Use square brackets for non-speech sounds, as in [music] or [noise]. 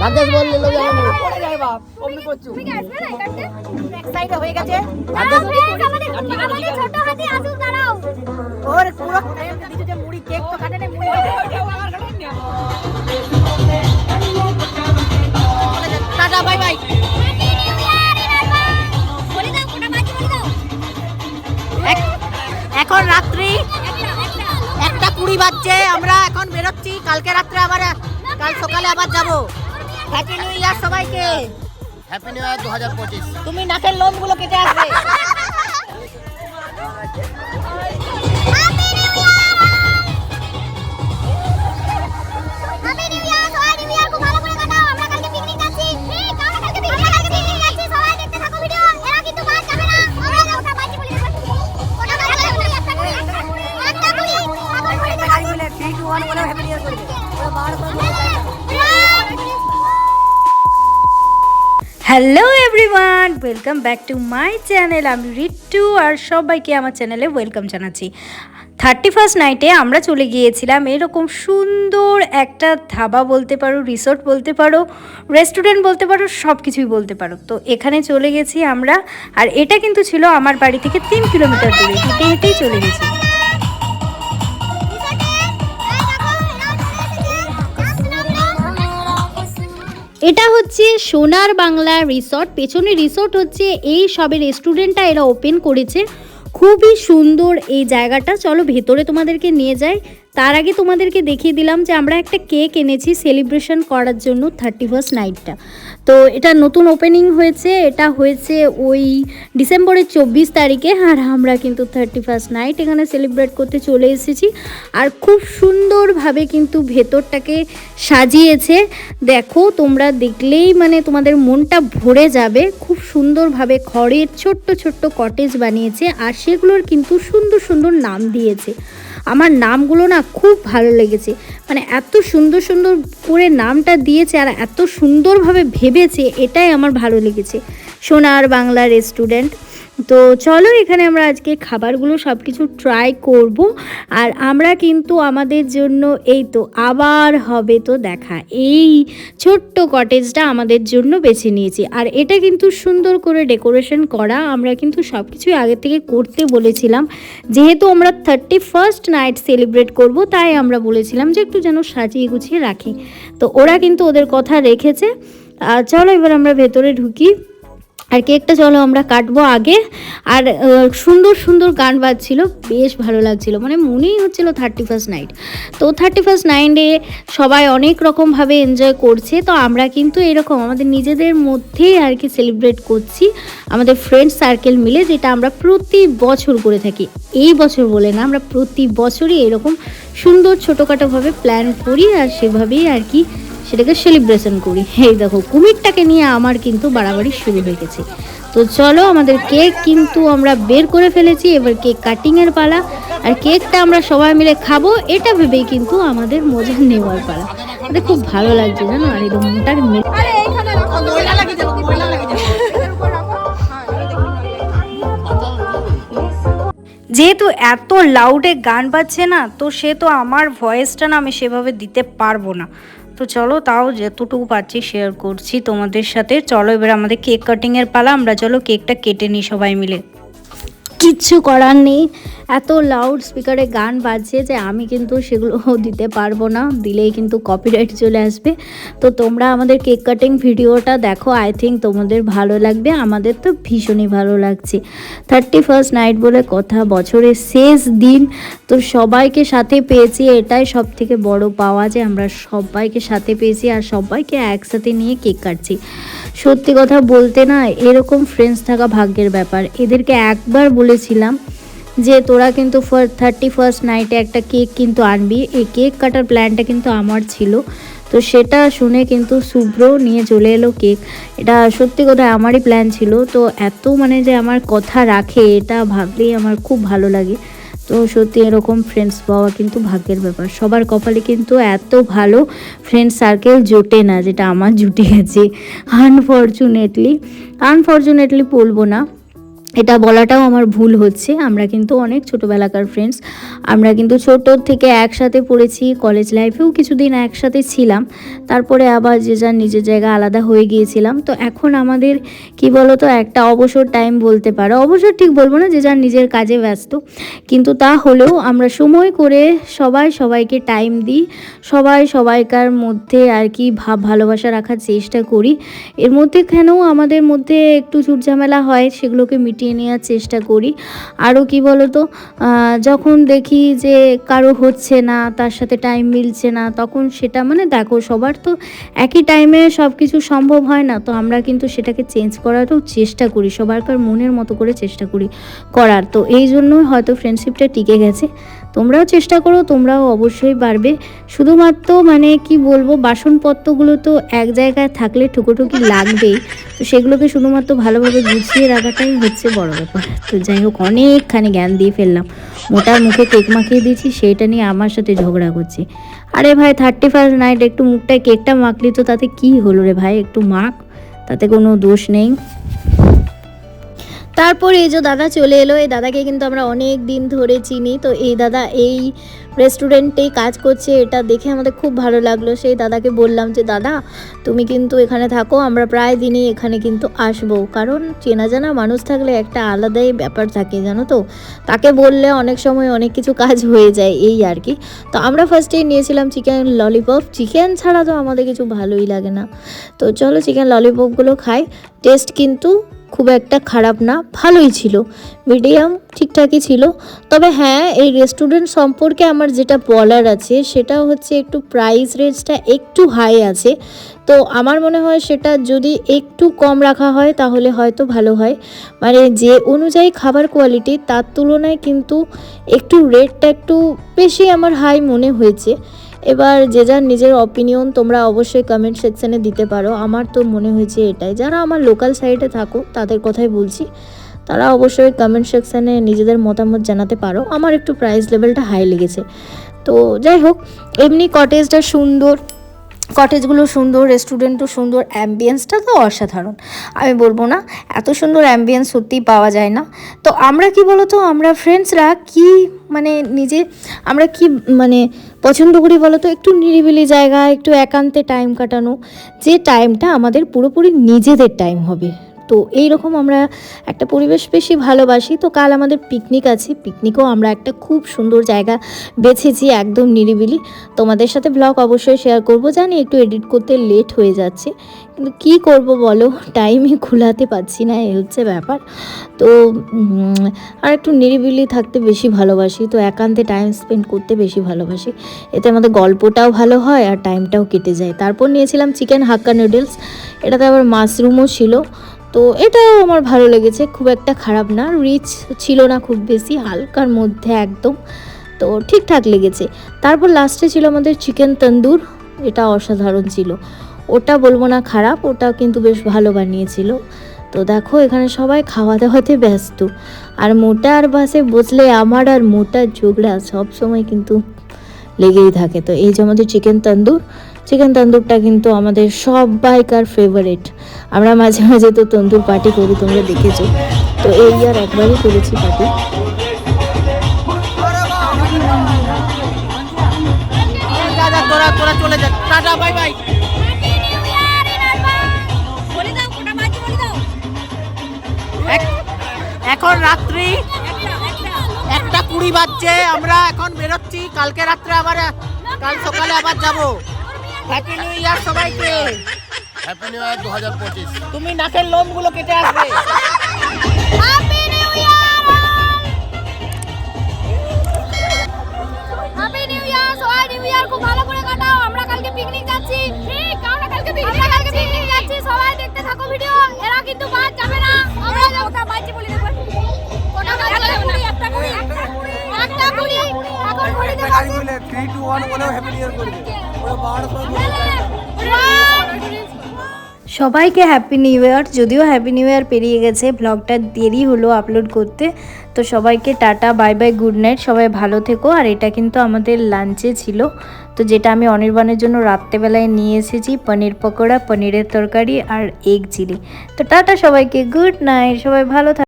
বললে লোক পড়ে যায় বাপ অমনি করছ তুমি কি আসবে না কাটতে এক সাইডে হয়ে গেছে। আমাদের আমাদের ছোট হাতি আসুক দাঁড়াও। ওর পুরো টাইম দিচ্ছে যে মুড়ি কেক তো কাটে না মুড়ি টাটা বাই বাই। এখন রাত্রি একটা একটা একটা কুড়ি বাজছে আমরা এখন বেরোচ্ছি। কালকে রাত্রে আবার কাল সকালে আবার যাব। হ্যাপি নিউ ইয়ার সবাইকে। হ্যাপি নিউ ইয়ার দু হাজার পঁচিশ। তুমি নাকের লোমগুলো কেটে আসবে। [laughs] Hello everyone welcome back to my channel আমি রিট্টু আর সবাইকে আমার চ্যানেলে ওয়েলকাম জানাচ্ছি। থার্টি ফার্স্ট নাইটে আমরা চলে গিয়েছিলাম এরকম সুন্দর একটা ধাবা বলতে পারো রিসোর্ট বলতে পারো রেস্টুরেন্ট বলতে পারো সব কিছুই বলতে পারো। তো এখানে চলে গেছি আমরা, আর এটা কিন্তু ছিল আমার বাড়ি থেকে তিন কিলোমিটার দূরে, হেঁটে হেঁটেই চলে গেছি। এটা হচ্ছে সোনার বাংলা রিসর্ট। পেছনে রিসর্ট হচ্ছে এই সবে রেস্টুরেন্টটা এরা ওপেন করেছে। খুবই সুন্দর এই জায়গাটা। চলো ভেতরে তোমাদেরকে নিয়ে যাই। তার আগে তোমাদেরকে দেখিয়ে দিলাম যে আমরা একটা কেক এনেছি সেলিব্রেশন করার জন্য থার্টি ফার্স্ট নাইটটা। তো এটা নতুন ওপেনিং হয়েছে, এটা হয়েছে ওই ডিসেম্বরের চব্বিশ তারিখে আর আমরা কিন্তু থার্টি ফার্স্ট নাইট এখানে সেলিব্রেট করতে চলে এসেছি। আর খুব সুন্দরভাবে কিন্তু ভেতরটাকে সাজিয়েছে। দেখো, তোমরা দেখলেই মানে তোমাদের মনটা ভরে যাবে। খুব সুন্দরভাবে খড়ের ছোট্ট ছোট্ট কটেজ বানিয়েছে আর সেগুলোর কিন্তু সুন্দর সুন্দর নাম দিয়েছে। আমার নামগুলো না খুব ভালো লেগেছে। মানে এত সুন্দর সুন্দর করে নামটা দিয়েছে আর এত সুন্দরভাবে ভেবেছে, এটাই আমার ভালো লেগেছে। সোনার বাংলা রেস্টুরেন্ট তো চলো এখানে আমরা আজকে খাবারগুলো সব কিছু ট্রাই করব। আর আমরা কিন্তু আমাদের জন্য এই তো আবার হবে তো দেখা। এই ছোট্ট কটেজটা আমাদের জন্য বেছে নিয়েছি। আর এটা কিন্তু সুন্দর করে ডেকোরেশন করা। আমরা কিন্তু সব কিছুই আগে থেকে করতে বলেছিলাম। যেহেতু আমরা থার্টি ফার্স্ট নাইট সেলিব্রেট করব, তাই আমরা বলেছিলাম যে একটু যেন সাজিয়ে গুছিয়ে রাখি। তো ওরা কিন্তু ওদের কথা রেখেছে। চলো এবার আমরা ভেতরে ঢুকি। আর কেকটা চলো আমরা কাটবো আগে। আর সুন্দর সুন্দর গান বাজছিল, বেশ ভালো লাগছিল। মানে মনেই হচ্ছিল থার্টি ফার্স্ট নাইট তো থার্টি ফার্স্ট নাইটে সবাই অনেক রকমভাবে এনজয় করছে। তো আমরা কিন্তু এরকম আমাদের নিজেদের মধ্যেই আর কি সেলিব্রেট করছি। আমাদের ফ্রেন্ড সার্কেল মিলে, যেটা আমরা প্রতি বছর করে থাকি। এই বছর বলে না, আমরা প্রতি বছরই এরকম সুন্দর ছোটোখাটোভাবে প্ল্যান করি আর সেভাবেই আর কি সেটাকে সেলিব্রেশন করি। এই দেখো কুমিরটাকে নিয়ে আমার কিন্তু বাড়াবাড়ি শুরু হয়ে গেছে। তো চলো আমাদের কেক কিন্তু আমরা বের করে ফেলেছি এবার কেক কাটিংয়ের পালা। আর কেকটা আমরা সবাই মিলে খাব এটা ভেবেই কিন্তু আমাদের মজা নেওয়ার পালা। আমাদের খুব ভালো লাগছে জানো? আর এই মোটার ময়লা লাগে যাব ময়লা লাগে যাব। যেহেতু এত লাউডে গান বাজছে না তো সে তো আমার ভয়েসটা না আমি সেভাবে দিতে পারব না। তো চলো তাও যতটুকু পাচ্ছি শেয়ার করছি তোমাদের সাথে। চলো এবার আমাদের কেক কাটিংয়ের পালা, আমরা চলো কেকটা কেটে নিই সবাই মিলে। কিচ্ছু করার নেই। এত লাউড স্পিকারে গান বাজছে যে আমি কিন্তু সেগুলো [laughs] দিতে পারব না। দিলেই কিন্তু কপিরাইট চলে আসবে। তো তোমরা আমাদের কেক কাটিং ভিডিওটা দেখো। আই থিঙ্ক তোমাদের ভালো লাগবে। আমাদের তো ভীষণই ভালো লাগছে। থার্টি ফার্স্ট নাইট বলে কথা, বছরের শেষ দিন। তো সবাইকে সাথে পেয়েছি। এটাই সব থেকে বড় পাওয়া যে আমরা সবাইকে সাথে পেয়েছি আর সবাইকে একসাথে নিয়ে কেক কাটছি। সত্যি কথা বলতে না, এরকম ফ্রেন্ডস থাকা ভাগ্যের ব্যাপার। এদেরকে একবার বলেছিলাম যে, তোরা কিন্তু থার্টি ফার্স্ট নাইটে একটা কেক কিন্তু আনবি। এই কেক কাটার প্ল্যানটা কিন্তু আমার ছিল। তো সেটা শুনে কিন্তু শুভ্র নিয়ে চলে এলো কেক এটা সত্যি কথা আমারই প্ল্যান ছিল। তো এত মানে যে আমার কথা রাখে, এটা ভাবলেই আমার খুব ভালো লাগে। তো সত্যি এরকম ফ্রেন্ডস পাওয়া কিন্তু ভাগ্যের ব্যাপার। সবার কপালে কিন্তু এত ভালো ফ্রেন্ড সার্কেল জোটে না, যেটা আমার জুটে গেছে আনফর্চুনেটলি আনফর্চুনেটলি বলব না। এটা বলাটাও আমার ভুল হচ্ছে। আমরা কিন্তু অনেক ছোটোবেলাকার ফ্রেন্ডস আমরা কিন্তু ছোট থেকে একসাথে পড়েছি কলেজ লাইফেও কিছুদিন একসাথে ছিলাম। তারপরে আবার যে যার নিজের জায়গা আলাদা হয়ে গিয়েছিলাম। তো এখন আমাদের, কি বলতো, একটা অবসর টাইম বলতে পারো। অবসর ঠিক বলব না যে যার নিজের কাজে ব্যস্ত। কিন্তু তা হলেও আমরা সময় করে সবাই সবাইকে টাইম দিই। সবাই সবাইকার মধ্যে আর কি ভাব ভালোবাসা রাখার চেষ্টা করি। এর মধ্যে কেন আমাদের মধ্যে একটু ঝুটঝামেলা হয়, সেগুলোকে মিটিয়ে নেওয়ার চেষ্টা করি। আরও কি বলো তো যখন দেখি যে কারও হচ্ছে না, তার সাথে টাইম মিলছে না, তখন সেটা মানে দেখো, সবার তো একই টাইমে সব কিছু সম্ভব হয় না। তো আমরা কিন্তু সেটাকে চেঞ্জ করারও চেষ্টা করি, সবারকার মনের মতো করে চেষ্টা করি করার। তো এই জন্য হয়তো ফ্রেন্ডশিপটা টিকে গেছে। তোমরাও চেষ্টা করো, তোমরাও অবশ্যই পারবে। শুধুমাত্র মানে কি বলব, বাসনপত্রগুলো তো এক জায়গায় থাকলে ঠুকোঠুকি লাগবেই। তো সেগুলোকে শুধুমাত্র ভালোভাবে গুছিয়ে রাখাটাই হচ্ছে বড় ব্যাপার। তো যাই হোক, অনেকখানি জ্ঞান দিয়ে ফেললাম। মোটার মুখে কেক মাখিয়ে দিয়েছি, সেইটা নিয়ে আমার সাথে ঝগড়া করছে। আরে ভাই থার্টি ফার্স্ট নাইট একটু মুখটায় কেকটা মাখলি তো তাতে কি হলো রে ভাই? একটু মাখ, তাতে কোনো দোষ নেই। তারপরে এই যে দাদা চলে এলো, এই দাদাকে কিন্তু আমরা অনেক দিন ধরে চিনি। তো এই দাদা এই রেস্টুরেন্টেই কাজ করছে, এটা দেখে আমাদের খুব ভালো লাগল। সেই দাদাকে বললাম যে, দাদা, তুমি কিন্তু এখানে থাকো, আমরা প্রায় দিনই এখানে কিন্তু আসব। কারণ চেনা জানা মানুষ থাকলে একটা আলাদাই ব্যাপার থাকে, জানো তো? তাকে বললে অনেক সময় অনেক কিছু কাজ হয়ে যায়, এই আর কি। তো আমরা ফার্স্টেই নিয়েছিলাম চিকেন ললিপপ চিকেন ছাড়া তো আমাদের কিছু ভালোই লাগে না। তো চলো চিকেন ললিপপগুলো খাই। টেস্ট কিন্তু খুব একটা খারাপ না, ভালোই ছিল। মিডিয়াম ঠিকঠাকই ছিল। তবে হ্যাঁ এই রেস্টুরেন্ট সম্পর্কে আমার যেটা বলার আছে, সেটা হচ্ছে একটু প্রাইস রেঞ্জটা একটু হাই আছে। তো আমার মনে হয় সেটা যদি একটু কম রাখা হয়, তাহলে হয়তো ভালো হয়। মানে যে অনুযায়ী খাবার কোয়ালিটি তার তুলনায় কিন্তু একটু রেটটা একটু বেশি আমার হাই মনে হয়েছে। এবার যে যার নিজের অপিনিয়ন তোমরা অবশ্যই কমেন্ট সেকশানে দিতে পারো। আমার তো মনে হয়েছে এটাই। যারা আমার লোকাল সাইডে থাকো, তাদের কথাই বলছি। তারা অবশ্যই কমেন্ট সেকশানে নিজেদের মতামত জানাতে পারো। আমার একটু প্রাইস লেভেলটা হাই লেগেছে। তো যাই হোক, এমনি কটেজটা সুন্দর। কটেজগুলো সুন্দর, রেস্টুরেন্টও সুন্দর অ্যাম্বিয়েন্সটা তো অসাধারণ। আমি বলব না, এত সুন্দর অ্যাম্বিয়েন্স সত্যিই পাওয়া যায় না। তো আমরা কি বলতো, আমরা ফ্রেন্ডসরা কি মানে নিজে, আমরা কি মানে পছন্দ করি বলতো, একটু নিরিবিলি জায়গা একটু একান্তে টাইম কাটানো, যে টাইমটা আমাদের পুরোপুরি নিজেদের টাইম হবে। তো এই রকম আমরা একটা পরিবেশ বেশি ভালোবাসি। তো কাল আমাদের পিকনিক আছে। পিকনিকও আমরা একটা খুব সুন্দর জায়গা বেছেছি একদম নিরিবিলি। তোমাদের সাথে ব্লগ অবশ্যই শেয়ার করব। জানি একটু এডিট করতে লেট হয়ে যাচ্ছে। কিন্তু কী করব বলো? টাইমে খোলাতে পারছি না, এই হচ্ছে ব্যাপার। তো আর একটু নিরিবিলি থাকতে বেশি ভালোবাসি। তো একান্তে টাইম স্পেন্ড করতে বেশি ভালোবাসি। এতে আমাদের গল্পটাও ভালো হয় আর টাইমটাও কেটে যায়। তারপর নিয়েছিলাম চিকেন হাক্কা নুডলস এটাতে আবার মাশরুমও ছিল। তো এটাও আমার ভালো লেগেছে। খুব একটা খারাপ না রিচ ছিল না খুব বেশি, হালকার মধ্যে একদম। তো ঠিকঠাক লেগেছে। তারপর লাস্টে ছিল আমাদের চিকেন তন্দুর এটা অসাধারণ ছিল। ওটা বলব না খারাপ, ওটা কিন্তু বেশ ভালো বানিয়েছিল। তো দেখো, এখানে সবাই খাওয়া দাওয়াতে ব্যস্ত। আর মোটা আর বাসে বসলে আমার আর মোটা ঝগড়া সবসময় কিন্তু লেগেই থাকে। তো এই যে আমাদের চিকেন তন্দুর চিকেন তন্দুরটা কিন্তু আমাদের সবাইকার ফেভারিট আমরা মাঝে মাঝে তো তন্দুর পার্টি করি, তোমরা দেখেছ। তো এই আর একবারই করেছি পার্টি টাটা এখন রাত্রি একটা কুড়ি বাজছে, আমরা এখন বেরোচ্ছি। কালকে রাত্রে আবার, কাল সকালে আবার যাব। হ্যাপি নিউ ইয়ার সবাইকে। হ্যাপি নিউ ইয়ার দু হাজার পঁচিশ। তুমি নাকের লোমগুলো কেটে আসবে। Happy new year happy new year সবাই নিউ ইয়ার খুব ভালো করে কাটাও। আমরা কালকে পিকনিক যাচ্ছি। ঠিক আমরা কালকে পিকনিক আমরা কালকে পিকনিক যাচ্ছি। সবাই দেখতে থাকো ভিডিও এরা কিন্তু বাদ যাবে না। আমরা যাব। ওটা বাজি বলি ঘড়ি দেব three two one happy new year করবে। সবাইকে হ্যাপি নিউ ইয়ার যদিও হ্যাপি নিউ ইয়ার পেরিয়ে গেছে ব্লগটা দেরি হলো আপলোড করতে। তো সবাইকে tata bye bye good night সবাই ভালো থেকো। আর এটা কিন্তু আমাদের লাঞ্চে ছিল। তো যেটা আমি অনির্বাণের জন্য রাত্রেবেলায় নিয়ে এসেছি, পনির পকোড়া, পনিরের তরকারি আর এগ চিলি তো টাটা সবাইকে গুড নাইট সবাই ভালো থাকো